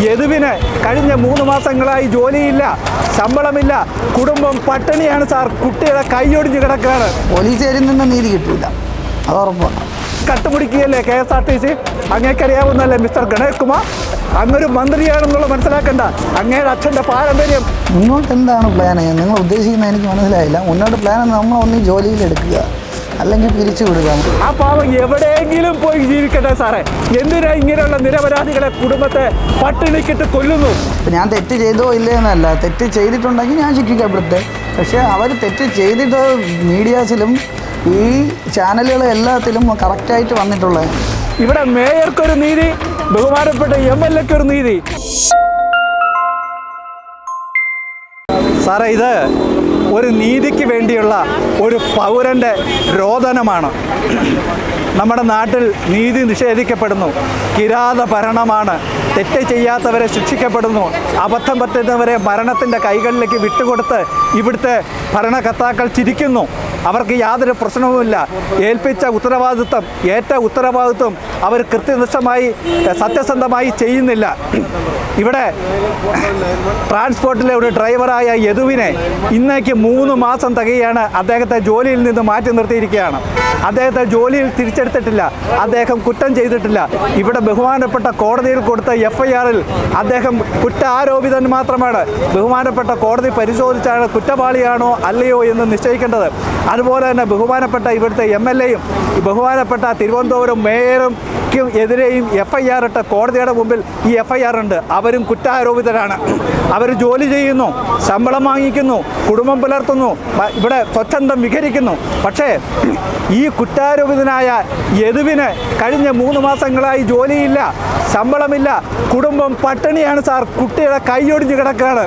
യദുവിന് കഴിഞ്ഞ മൂന്ന് മാസങ്ങളായി ജോലിയില്ല ശമ്പളമില്ല കുടുംബം പട്ടിണിയാണ് സാർ. കുട്ടികളെ കൈയൊടിഞ്ഞ് കിടക്കുകയാണ്. പോലീസുകാരിൽ നിന്ന് നീതി കിട്ടില്ല അത് ഉറപ്പാണ്. കട്ടുപിടിക്കുകയല്ലേ K S R T C? അങ്ങേക്കറിയാവുന്നല്ലേ mister Ganesh Kumar അങ്ങൊരു മന്ത്രിയാണെന്നുള്ള മനസ്സിലാക്കണ്ട. അങ്ങയുടെ അച്ഛന്റെ പാരമ്പര്യം. മുന്നോട്ട് എന്താണ് പ്ലാൻ നിങ്ങൾ ഉദ്ദേശിക്കുന്നത് എനിക്ക് മനസ്സിലായില്ല. മുന്നോട്ട് പ്ലാൻ നമ്മൾ ഒന്ന് ജോലിയിൽ എടുക്കുക. അല്ലെങ്കിൽ പിരിച്ചു വിടുക. ആ പാവം എവിടെയെങ്കിലും പോയി ജീവിക്കട്ടെ സാറേ. എന്തിനാ ഇങ്ങനെയുള്ള നിരപരാധികളെ കുടുംബത്തെ പട്ടിണിക്കിട്ട് കൊല്ലുന്നു? ഞാൻ തെറ്റ് ചെയ്തോ ഇല്ലേ എന്നല്ല. തെറ്റ് ചെയ്തിട്ടുണ്ടെങ്കിൽ ഞാൻ ശിക്ഷിക്കപ്പെടുത്തെ പക്ഷേ അവർ തെറ്റ് ചെയ്തിട്ട് മീഡിയാസിലും ഈ ചാനലുകൾ എല്ലാത്തിലും കറക്റ്റായിട്ട് വന്നിട്ടുള്ളത് ഇവിടെ മേയർക്കൊരു നീതി ബഹുമാനപ്പെട്ട എം എൽ എക്കൊരു നീതി. സാറേ ഇത് ഒരു നീതിക്ക് വേണ്ടിയുള്ള ഒരു പൗരന്റെ രോദനമാണ്. നമ്മുടെ നാട്ടിൽ നീതി നിഷേധിക്കപ്പെടുന്നു. കിരാത ഭരണമാണ്. തെറ്റ് ചെയ്യാത്തവരെ ശിക്ഷിക്കപ്പെടുന്നു. അബദ്ധം പറ്റുന്നവരെ മരണത്തിന്റെ കൈകളിലേക്ക് വിട്ടുകൊടുത്ത് ഇവിടുത്തെ ഭരണകർത്താക്കൾ ചിരിക്കുന്നു. അവർക്ക് യാതൊരു പ്രശ്നവുമില്ല. ഏൽപ്പിച്ച ഉത്തരവാദിത്വം ഏറ്റ ഉത്തരവാദിത്വം അവർ കൃത്യനിഷ്ഠമായി സത്യസന്ധമായി ചെയ്യുന്നില്ല. ഇവിടെ ട്രാൻസ്പോർട്ടിലെ ഒരു ഡ്രൈവറായ യദുവിനെ ഇന്നേക്ക് മൂന്ന് മാസം തികയാണ് അദ്ദേഹത്തെ ജോലിയിൽ നിന്ന് മാറ്റി നിർത്തിയിരിക്കുകയാണ്. അദ്ദേഹത്തെ ജോലിയിൽ തിരിച്ചെടുത്തിട്ടില്ല അദ്ദേഹം കുറ്റം ചെയ്തിട്ടില്ല. ഇവിടെ ബഹുമാനപ്പെട്ട കോടതിയിൽ കൊടുത്ത എഫ് ഐ അദ്ദേഹം കുറ്റാരോപിതൻ മാത്രമാണ്. ബഹുമാനപ്പെട്ട കോടതി പരിശോധിച്ചാണ് കുറ്റവാളിയാണോ അല്ലയോ എന്ന് നിശ്ചയിക്കേണ്ടത്. അതുപോലെ തന്നെ ബഹുമാനപ്പെട്ട ഇവിടുത്തെ എം എൽ എയും ബഹുമാനപ്പെട്ട തിരുവനന്തപുരം മേയറും എതിരെയും എഫ് ഐ ആർ ഇട്ട കോടതിയുടെ മുമ്പിൽ ഈ എഫ് ഐ ആർ ഉണ്ട്. അവരും കുറ്റാരോപിതരാണ്. അവർ ജോലി ചെയ്യുന്നു ശമ്പളം വാങ്ങിക്കുന്നു കുടുംബം പുലർത്തുന്നു ഇവിടെ സ്വച്ഛന്തം വിഹരിക്കുന്നു പക്ഷേ ഈ കുറ്റാരോപിതനായ യദുവിന് കഴിഞ്ഞ മൂന്ന് മാസങ്ങളായി ജോലിയില്ല ശമ്പളമില്ല കുടുംബം പട്ടിണിയാണ് സാർ. കുട്ടികളെ കൈയൊടിഞ്ഞ് കിടക്കുകയാണ്.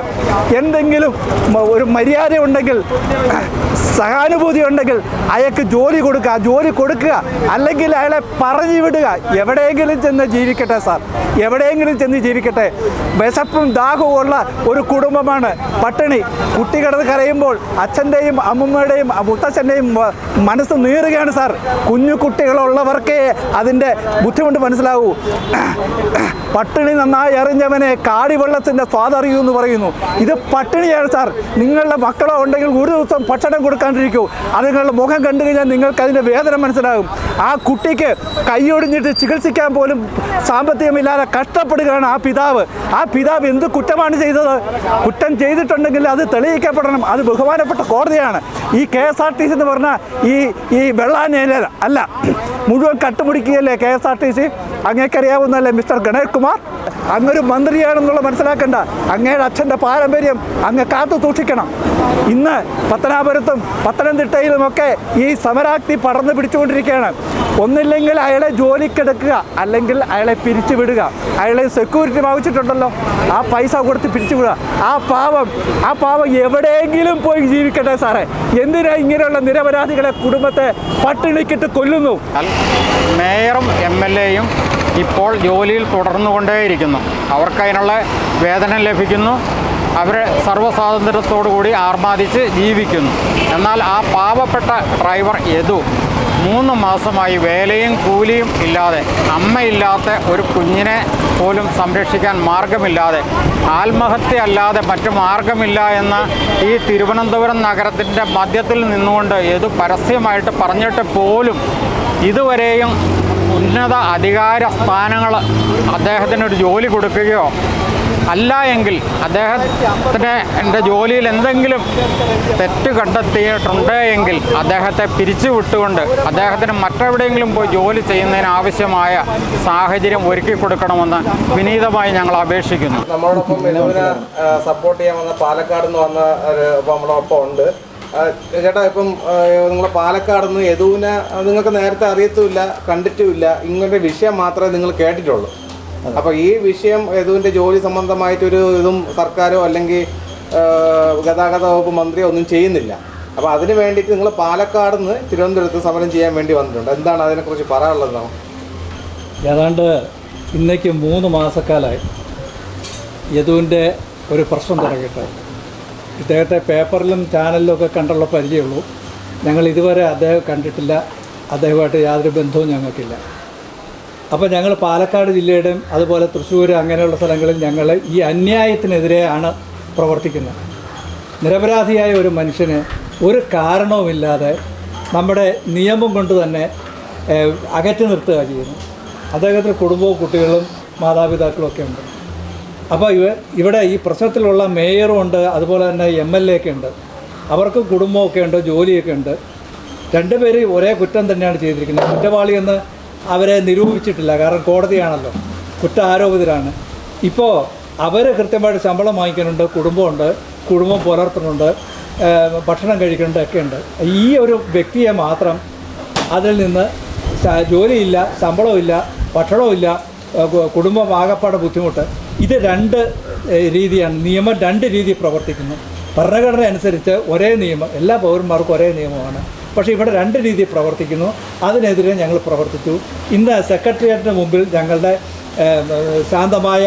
എന്തെങ്കിലും ഒരു മര്യാദ ഉണ്ടെങ്കിൽ സഹാനുഭൂതി ഉണ്ടെങ്കിൽ അയാൾക്ക് ജോലി കൊടുക്കുക ജോലി കൊടുക്കുക അല്ലെങ്കിൽ അയാളെ പറഞ്ഞു വിടുക. എവിടെയെങ്കിലും ചെന്ന് ജീവിക്കട്ടെ സാർ. എവിടെയെങ്കിലും ചെന്ന് ജീവിക്കട്ടെ. വിശപ്പും ദാഹവും ഉള്ള ഒരു കുടുംബമാണ് പട്ടിണി. കുട്ടി കരയുമ്പോൾ അച്ഛന്റെയും അമ്മമ്മയുടെയും മുത്തച്ഛന്റെയും മനസ്സ് നീറുകയാണ് സാർ. കുഞ്ഞു കുട്ടികളുള്ളവർക്കേ അതിന്റെ ബുദ്ധിമുട്ട് മനസ്സിലാവൂ. പട്ടിണി നന്നായി അറിഞ്ഞവനെ കാടിവെള്ളത്തിന്റെ സ്വാദറിയൂ എന്ന് പറയുന്നു. ഇത് പട്ടിണിയാണ് സാർ. നിങ്ങളുടെ മക്കളോ ഉണ്ടെങ്കിൽ ഒരു ദിവസം ഭക്ഷണം കൊടുക്കാണ്ടിരിക്കൂ അത് നിങ്ങളുടെ മുഖം കണ്ടു കഴിഞ്ഞാൽ നിങ്ങൾക്ക് അതിന്റെ വേദന മനസ്സിലാകും. ആ കുട്ടിക്ക് കൈയൊടിഞ്ഞിട്ട് ചികിത്സിക്കാൻ പോലും സാമ്പത്തികമില്ലാതെ കഷ്ടപ്പെടുകയാണ് ആ പിതാവ്. ആ പിതാവ് എന്ത് കുറ്റമാണ് ചെയ്തത്? കുറ്റം ചെയ്തിട്ടുണ്ടെങ്കിൽ അത് തെളിയിക്കപ്പെടണം. അത് ബഹുമാനപ്പെട്ട കോടതിയാണ്. ഈ K S R T C എന്ന് പറഞ്ഞാൽ ഈ ഈ വെള്ളാനേല അല്ല മുഴുവൻ കട്ടുപിടിക്കുകയല്ലേ K S R T C? അങ്ങേക്കറിയാവുന്നല്ലേ mister Ganesh Kumar അങ്ങൊരു മന്ത്രിയാണെന്നുള്ള മനസ്സിലാക്കണ്ട. അങ്ങയുടെ അച്ഛന്റെ പാരമ്പര്യം അങ്ങ് കാത്തു സൂക്ഷിക്കണം. ഇന്ന് പത്തനാപുരത്തും പത്തനംതിട്ടയിലുമൊക്കെ ഈ സമരാക്തി പടർന്നു പിടിച്ചുകൊണ്ടിരിക്കുകയാണ്. ഒന്നില്ലെങ്കിൽ അയാളെ ജോലിക്കെടുക്കുക അല്ലെങ്കിൽ അയാളെ പിരിച്ചുവിടുക. അയാളെ സെക്യൂരിറ്റി വാങ്ങിച്ചിട്ടുണ്ടല്ലോ ആ പൈസ കൊടുത്ത് പിരിച്ചുവിടുക. ആ പാവം ആ പാവം എവിടെയെങ്കിലും പോയി ജീവിക്കട്ടെ സാറേ. എന്തിനാ ഇങ്ങനെയുള്ള നിരപരാധികളെ കുടുംബത്തെ പട്ടിണിക്കിട്ട് കൊല്ലുന്നു? മേയറും എം എൽ എയും ഇപ്പോൾ ജോലിയിൽ തുടർന്നുകൊണ്ടേയിരിക്കുന്നു. അവർക്ക് അതിനുള്ള വേതനം ലഭിക്കുന്നു. അവർ സർവസ്വാതന്ത്ര്യത്തോടു കൂടി ആർമാദിച്ച് ജീവിക്കുന്നു. എന്നാൽ ആ പാവപ്പെട്ട ഡ്രൈവർ യദു മൂന്ന് മാസമായി വേലയും കൂലിയും ഇല്ലാതെ അമ്മയില്ലാത്ത ഒരു കുഞ്ഞിനെ പോലും സംരക്ഷിക്കാൻ മാർഗമില്ലാതെ ആത്മഹത്യ അല്ലാതെ മറ്റു മാർഗമില്ല എന്ന ഈ തിരുവനന്തപുരം നഗരത്തിന്റെ മധ്യത്തിൽ നിന്നുകൊണ്ട് ഏത് പരസ്യമായിട്ട് പറഞ്ഞിട്ട് പോലും ഇതുവരെയും ഉന്നത അധികാര സ്ഥാനങ്ങൾ അദ്ദേഹത്തിന് ഒരു ജോലി കൊടുക്കുകയോ അല്ല എങ്കിൽ അദ്ദേഹത്തിന് എന്റെ ജോലിയിൽ എന്തെങ്കിലും തെറ്റ് കണ്ടെത്തിയിട്ടുണ്ട് എങ്കിൽ അദ്ദേഹത്തെ പിരിച്ചു വിട്ടുകൊണ്ട് അദ്ദേഹത്തിന് മറ്റെവിടെയെങ്കിലും പോയി ജോലി ചെയ്യുന്നതിന് ആവശ്യമായ സാഹചര്യം ഒരുക്കി കൊടുക്കണമെന്ന് വിനീതമായി ഞങ്ങൾ അപേക്ഷിക്കുന്നു. നമ്മളോടൊപ്പം സപ്പോർട്ട് ചെയ്യാൻ വന്ന പാലക്കാട് നിന്ന് വന്ന ഒരു ഇപ്പം നമ്മളൊപ്പം ഉണ്ട്. ചേട്ടാ ഇപ്പം നിങ്ങളെ പാലക്കാട് നിന്ന് യദുവിനെ നിങ്ങൾക്ക് നേരത്തെ അറിയത്തുമില്ല കണ്ടിട്ടുമില്ല. ഇങ്ങനത്തെ വിഷയം മാത്രമേ നിങ്ങൾ കേട്ടിട്ടുള്ളൂ. അപ്പോൾ ഈ വിഷയം യദുവിന്റെ ജോലി സംബന്ധമായിട്ടൊരു ഇതും സർക്കാരോ അല്ലെങ്കിൽ ഗതാഗത വകുപ്പ് മന്ത്രിയോ ഒന്നും ചെയ്യുന്നില്ല. അപ്പോൾ അതിന് വേണ്ടിയിട്ട് നിങ്ങൾ പാലക്കാട് നിന്ന് തിരുവനന്തപുരത്ത് സമരം ചെയ്യാൻ വേണ്ടി വന്നിട്ടുണ്ട്. എന്താണ് അതിനെക്കുറിച്ച് പറയാനുള്ളത്? ഏതാണ്ട് ഇന്നേക്ക് മൂന്ന് മാസക്കാലമായി യദുവിന്റെ ഒരു പ്രശ്നം തുടങ്ങിയിട്ട് ഇദ്ദേഹത്തെ പേപ്പറിലും ചാനലിലും ഒക്കെ കണ്ടുള്ള പരിചയമുള്ളൂ. ഞങ്ങൾ ഇതുവരെ അദ്ദേഹം കണ്ടിട്ടില്ല. അദ്ദേഹമായിട്ട് യാതൊരു ബന്ധവും ഞങ്ങൾക്കില്ല. അപ്പോൾ ഞങ്ങൾ പാലക്കാട് ജില്ലയുടെയും അതുപോലെ തൃശ്ശൂർ അങ്ങനെയുള്ള സ്ഥലങ്ങളിൽ ഞങ്ങൾ ഈ അന്യായത്തിനെതിരെയാണ് പ്രവർത്തിക്കുന്നത്. നിരപരാധിയായ ഒരു മനുഷ്യന് ഒരു കാരണവുമില്ലാതെ നമ്മുടെ നിയമം കൊണ്ട് തന്നെ അകറ്റി നിർത്തുക ചെയ്യുന്നു അദ്ദേഹത്തിന് കുടുംബവും കുട്ടികളും മാതാപിതാക്കളും ഒക്കെ ഉണ്ട്. അപ്പോൾ ഇവ ഇവിടെ ഈ പ്രശ്നത്തിലുള്ള മേയറും ഉണ്ട് അതുപോലെ തന്നെ എം എൽ എ ഒക്കെ ഉണ്ട്. അവർക്ക് കുടുംബമൊക്കെ ഉണ്ട് ജോലിയൊക്കെ ഉണ്ട്. രണ്ടുപേര് ഒരേ കുറ്റം തന്നെയാണ് ചെയ്തിരിക്കുന്നത്. കുറ്റവാളിയെന്ന് അവരെ നിരൂപിച്ചിട്ടില്ല കാരണം കോടതിയാണല്ലോ. കുറ്റ ആരോപിതരാണ് ഇപ്പോൾ അവർ കൃത്യമായിട്ട് ശമ്പളം വാങ്ങിക്കുന്നുണ്ട് കുടുംബമുണ്ട് കുടുംബം പുലർത്തുന്നുണ്ട് ഭക്ഷണം കഴിക്കുന്നുണ്ട് ഒക്കെ ഉണ്ട്. ഈ ഒരു വ്യക്തിയെ മാത്രം അതിൽ നിന്ന് ജോലിയില്ല ശമ്പളമില്ല ഇല്ല ഭക്ഷണവും ഇല്ല കുടുംബം ആകപ്പാടെ ബുദ്ധിമുട്ട്. ഇത് രണ്ട് രീതിയാണ് നിയമം രണ്ട് രീതി പ്രവർത്തിക്കുന്നു. ഭരണഘടന അനുസരിച്ച് ഒരേ നിയമം എല്ലാ പൗരന്മാർക്കും ഒരേ നിയമമാണ്. പക്ഷേ ഇവിടെ രണ്ട് രീതി പ്രവർത്തിക്കുന്നു. അതിനെതിരെ ഞങ്ങൾ പ്രവർത്തിച്ചു. ഇന്ന് സെക്രട്ടേറിയറ്റിന് മുമ്പിൽ ഞങ്ങളുടെ ശാന്തമായ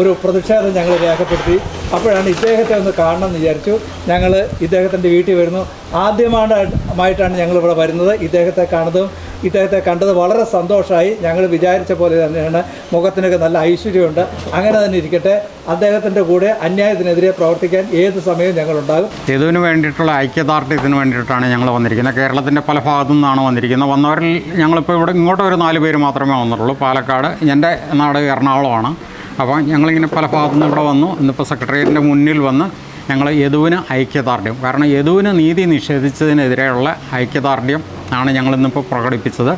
ഒരു പ്രതിഷേധം ഞങ്ങൾ രേഖപ്പെടുത്തി. അപ്പോഴാണ് ഇദ്ദേഹത്തെ ഒന്ന് കാണണം എന്ന് വിചാരിച്ചു. ഞങ്ങൾ ഇദ്ദേഹത്തിന്റെ വീട്ടിൽ വരുന്നു. ആദ്യമായിട്ടാണ് ഞങ്ങൾ ഇവിടെ വരുന്നത്. ഇദ്ദേഹത്തെ കാണുന്നതും ഇദ്ദേഹത്തെ കണ്ടത് വളരെ സന്തോഷമായി ഞങ്ങൾ വിചാരിച്ച പോലെ തന്നെയാണ്. മുഖത്തിനൊക്കെ നല്ല ഐശ്വര്യമുണ്ട്. അങ്ങനെ തന്നെ ഇരിക്കട്ടെ. അദ്ദേഹത്തിന്റെ കൂടെ അന്യായത്തിനെതിരെ പ്രവർത്തിക്കാൻ ഏത് സമയവും ഞങ്ങളുണ്ടാകും. ഇതിനു വേണ്ടിയിട്ടുള്ള ഐക്യദാർഢ്യത്തിന് വേണ്ടിയിട്ടാണ് ഞങ്ങൾ വന്നിരിക്കുന്നത്. കേരളത്തിന്റെ പല ഭാഗത്തു നിന്നാണ് വന്നിരിക്കുന്നത്. വന്നവരിൽ ഞങ്ങളിപ്പോൾ ഇവിടെ ഇങ്ങോട്ട് ഒരു നാല് പേര് മാത്രമേ വന്നിട്ടുള്ളൂ. പാലക്കാട് എന്റെ നാട് എറണാകുളമാണ്. അപ്പോൾ ഞങ്ങളിങ്ങനെ പല ഭാഗത്തു നിന്ന് ഇവിടെ വന്നു. ഇന്നിപ്പോൾ സെക്രട്ടേറിയറ്റിന്റെ മുന്നിൽ വന്ന് ഞങ്ങൾ യദുവിന് ഐക്യദാർഢ്യം. കാരണം യദുവിന് നീതി നിഷേധിച്ചതിനെതിരെയുള്ള ഐക്യദാർഢ്യം ആണ് ഞങ്ങളിന്നിപ്പോൾ പ്രകടിപ്പിച്ചത്.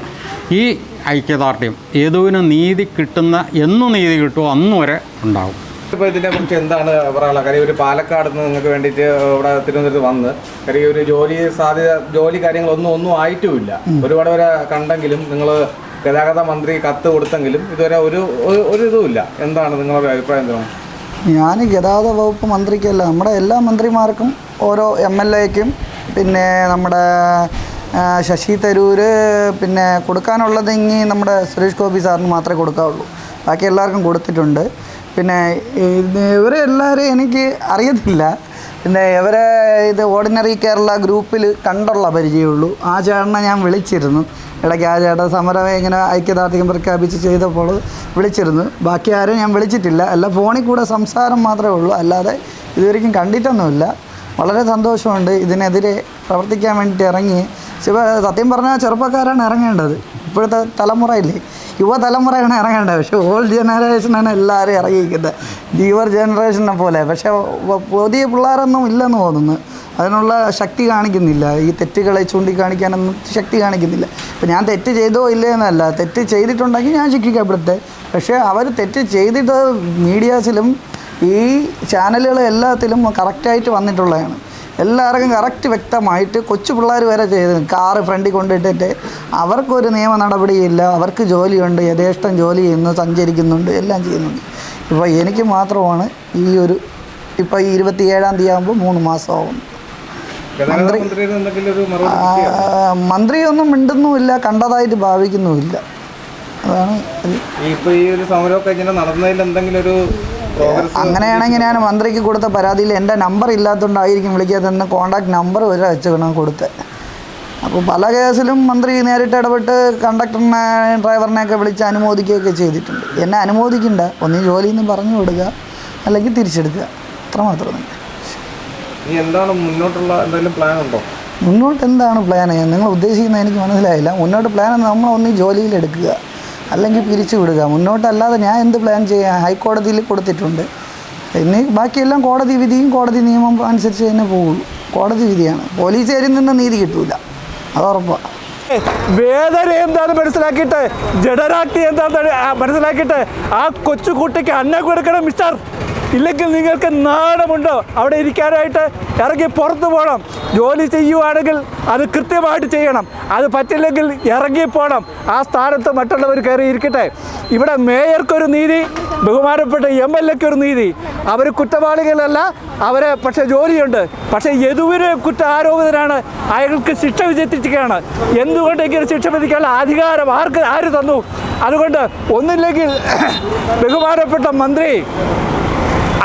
ഈ ഐക്യദാർഢ്യം ഏതുവിന് നീതി കിട്ടുന്ന എന്നു നീതി കിട്ടുമോ അന്ന് വരെ ഉണ്ടാകും ഇപ്പോൾ ഇതിനെ കുറിച്ച് എന്താണ് പറയാനുള്ളത്? കാര്യം ഒരു പാലക്കാട് നിന്ന് നിങ്ങൾക്ക് വേണ്ടിയിട്ട് ഇവിടെ തിരുവനന്തപുരത്ത് വന്ന് കാര്യം ഒരു ജോലി സാധ്യത ജോലി കാര്യങ്ങളൊന്നും ഒന്നും ആയിട്ടുമില്ല. ഒരുപാട് പേരെ കണ്ടെങ്കിലും നിങ്ങൾ ഗതാഗത മന്ത്രി കത്ത് കൊടുത്തെങ്കിലും ഇതുവരെ ഒരു ഒരു- ഇതുമില്ല. എന്താണ് നിങ്ങളുടെ അഭിപ്രായം എന്താണ്? ഞാൻ ഗതാഗത വകുപ്പ് മന്ത്രിക്കല്ല. നമ്മുടെ എല്ലാ മന്ത്രിമാർക്കും ഓരോ എം എൽ എക്കും പിന്നെ നമ്മുടെ ശശി തരൂർ പിന്നെ കൊടുക്കാനുള്ളത് ഇനി നമ്മുടെ സുരേഷ് ഗോപി സാറിന് മാത്രമേ കൊടുക്കാവുള്ളൂ. ബാക്കി എല്ലാവർക്കും കൊടുത്തിട്ടുണ്ട്. പിന്നെ ഇവരെ എല്ലാവരെയും എനിക്ക് അറിയത്തില്ല. പിന്നെ ഇവരെ ഇത് ഓർഡിനറി കേരള ഗ്രൂപ്പിൽ കണ്ടുള്ള പരിചയമുള്ളൂ. ആ ചേട്ടനെ ഞാൻ വിളിച്ചിരുന്നു. ഇടയ്ക്ക് ആ ചേട്ടൻ സമരം ഇങ്ങനെ ഐക്യദാർഢ്യം പ്രഖ്യാപിച്ച് ചെയ്തപ്പോൾ വിളിച്ചിരുന്നു. ബാക്കി ആരും ഞാൻ വിളിച്ചിട്ടില്ല. അല്ല ഫോണിൽ കൂടെ സംസാരം മാത്രമേ ഉള്ളൂ. അല്ലാതെ ഇതുവരെയും കണ്ടിട്ടൊന്നുമില്ല. വളരെ സന്തോഷമുണ്ട്. ഇതിനെതിരെ പ്രവർത്തിക്കാൻ വേണ്ടിയിട്ട് ഇറങ്ങി. ശിവ സത്യം പറഞ്ഞാൽ ചെറുപ്പക്കാരാണ് ഇറങ്ങേണ്ടത്. ഇപ്പോഴത്തെ തലമുറയില്ലേ? യുവതലമുറയാണ് ഇറങ്ങേണ്ടത്. പക്ഷേ ഓൾഡ് ജനറേഷനാണ് എല്ലാവരും ഇറങ്ങിയിരിക്കുന്നത്. യുവർ ജനറേഷനെ പോലെ. പക്ഷേ പുതിയ പിള്ളേരൊന്നും ഇല്ലെന്ന് തോന്നുന്നു. അതിനുള്ള ശക്തി കാണിക്കുന്നില്ല. ഈ തെറ്റുകളെ ചൂണ്ടിക്കാണിക്കാനൊന്നും ശക്തി കാണിക്കുന്നില്ല. ഇപ്പം ഞാൻ തെറ്റ് ചെയ്തോ ഇല്ലേ എന്നല്ല. തെറ്റ് ചെയ്തിട്ടുണ്ടെങ്കിൽ ഞാൻ ശിക്ഷിക്കപ്പെടുത്തെ പക്ഷേ അവർ തെറ്റ് ചെയ്തിട്ട് മീഡിയാസിലും ഈ ചാനലുകൾ എല്ലാത്തിലും കറക്റ്റായിട്ട് വന്നിട്ടുള്ളതാണ്. എല്ലാവർക്കും കറക്റ്റ് വ്യക്തമായിട്ട് കൊച്ചു പിള്ളേർ വരെ ചെയ്ത് കാറ് ഫ്രണ്ടിൽ കൊണ്ടിട്ടിട്ട് അവർക്കൊരു നിയമ നടപടിയില്ല അവർക്ക് ജോലിയുണ്ട് യഥേഷ്ടം ജോലി ചെയ്യുന്നു സഞ്ചരിക്കുന്നുണ്ട് എല്ലാം ചെയ്യുന്നുണ്ട്. ഇപ്പോൾ എനിക്ക് മാത്രമാണ് ഈ ഒരു ഇപ്പോൾ ഈ ഇരുപത്തി ഏഴാം തീയതി ആകുമ്പോൾ മൂന്ന് മാസമാവും മന്ത്രി മന്ത്രിയൊന്നും മിണ്ടുന്നുമില്ല കണ്ടതായിട്ട് ഭാവിക്കുന്നുമില്ല. അതാണ് ഇപ്പോൾ ഈ ഒരു സമരമൊക്കെ ഇങ്ങനെ നടന്നതിൽ എന്തെങ്കിലും ഒരു അങ്ങനെയാണെങ്കിൽ ഞാൻ മന്ത്രിക്ക് കൊടുത്ത പരാതിയിൽ എന്റെ നമ്പർ ഇല്ലാത്തതുകൊണ്ടായിരിക്കും വിളിക്കാത്തതെന്ന് കോണ്ടാക്ട് നമ്പർ വരെ വെച്ചേക്കണം കൊടുത്ത്. അപ്പോൾ പല കേസിലും മന്ത്രി നേരിട്ട് ഇടപെട്ട് കണ്ടക്ടറിനെ ഡ്രൈവറിനെയൊക്കെ വിളിച്ച് അനുമോദിക്കുകയൊക്കെ ചെയ്തിട്ടുണ്ട്. എന്നെ അനുമോദിക്കണ്ട. ഒന്നീ ജോലിയിൽ നിന്ന് പറഞ്ഞു കൊടുക്കുക അല്ലെങ്കിൽ തിരിച്ചെടുക്കുക. അത്രമാത്രം തന്നെ. എന്താണ് മുന്നോട്ടുള്ള എന്തെങ്കിലും പ്ലാൻ ഉണ്ടോ മുന്നോട്ട് എന്താണ് പ്ലാൻ നിങ്ങൾ ഉദ്ദേശിക്കുന്നത് എനിക്ക് മനസ്സിലായില്ല. മുന്നോട്ട് പ്ലാൻ നമ്മൾ ഒന്നീ ജോലിയിൽ എടുക്കുക. അല്ലെങ്കിൽ പിരിച്ചു വിടുക മുന്നോട്ടല്ലാതെ ഞാൻ എന്ത് പ്ലാൻ ചെയ്യാൻ ഹൈക്കോടതിയിൽ കൊടുത്തിട്ടുണ്ട്. ഇനി ബാക്കിയെല്ലാം കോടതി വിധിയും കോടതി നിയമം അനുസരിച്ച് തന്നെ പോകുള്ളൂ. കോടതി വിധിയാണ്. പോലീസുകാരിൽ നിന്ന് നീതി കിട്ടൂല. അത് ഉറപ്പാണ് വേദന എന്താന്ന് മനസ്സിലാക്കിയിട്ട് ജഡരാക്തി എന്താന്ന് മനസ്സിലാക്കിയിട്ട് ആ കൊച്ചു കുട്ടിക്ക് അന്നം കൊടുക്കണം മിസ്റ്റർ. ഇല്ലെങ്കിൽ നിങ്ങൾക്ക് നാണമുണ്ടോ? അവിടെ ഇരിക്കാനായിട്ട് ഇറങ്ങി പുറത്തു പോകണം. ജോലി ചെയ്യുവാണെങ്കിൽ അത് കൃത്യമായിട്ട് ചെയ്യണം. അത് പറ്റില്ലെങ്കിൽ ഇറങ്ങി പോകണം. ആ സ്ഥാനത്ത് മറ്റുള്ളവർ കയറി ഇരിക്കട്ടെ. ഇവിടെ മേയർക്കൊരു നീതി ബഹുമാനപ്പെട്ട എം എൽ എക്കൊരു നീതി. അവർ കുറ്റവാളികളല്ല അവരെ പക്ഷേ ജോലിയുണ്ട്. പക്ഷേ യദുവിന് കുറ്റ ആരോപിതനാണ് അയാൾക്ക് ശിക്ഷ വിധിച്ചിരിക്കുകയാണ് എന്തുകൊണ്ട് ഇങ്ങനെ ശിക്ഷ വിധിക്കാനുള്ള അധികാരം ആർക്ക് ആര് തന്നു? അതുകൊണ്ട് ഒന്നില്ലെങ്കിൽ ബഹുമാനപ്പെട്ട മന്ത്രി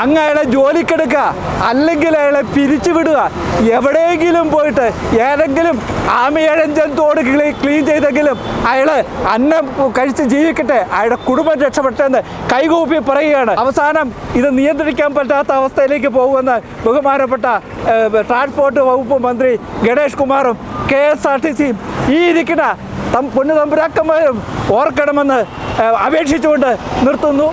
അങ്ങ് അയാളെ ജോലിക്കെടുക്കുക അല്ലെങ്കിൽ അയാളെ പിരിച്ചുവിടുക. എവിടെയെങ്കിലും പോയിട്ട് ഏതെങ്കിലും ആമയഴഞ്ചൻ തോട് ക്ലീ ക്ലീൻ ചെയ്തെങ്കിലും അയാൾ അന്നം കഴിച്ച് ജീവിക്കട്ടെ അയാളുടെ കുടുംബം രക്ഷപ്പെട്ടെന്ന് കൈകൂപ്പി പറയുകയാണ്. അവസാനം ഇത് നിയന്ത്രിക്കാൻ പറ്റാത്ത അവസ്ഥയിലേക്ക് പോകുമെന്ന് ബഹുമാനപ്പെട്ട ട്രാൻസ്പോർട്ട് വകുപ്പ് മന്ത്രി ഗണേഷ് കുമാറും കെ എസ് ആർ ടി സിയും ഈ ഇരിക്കുന്ന തം പൊന്നു തമ്പുരാക്കന്മാരും ഓർക്കണമെന്ന് അപേക്ഷിച്ചുകൊണ്ട് നിർത്തുന്നു.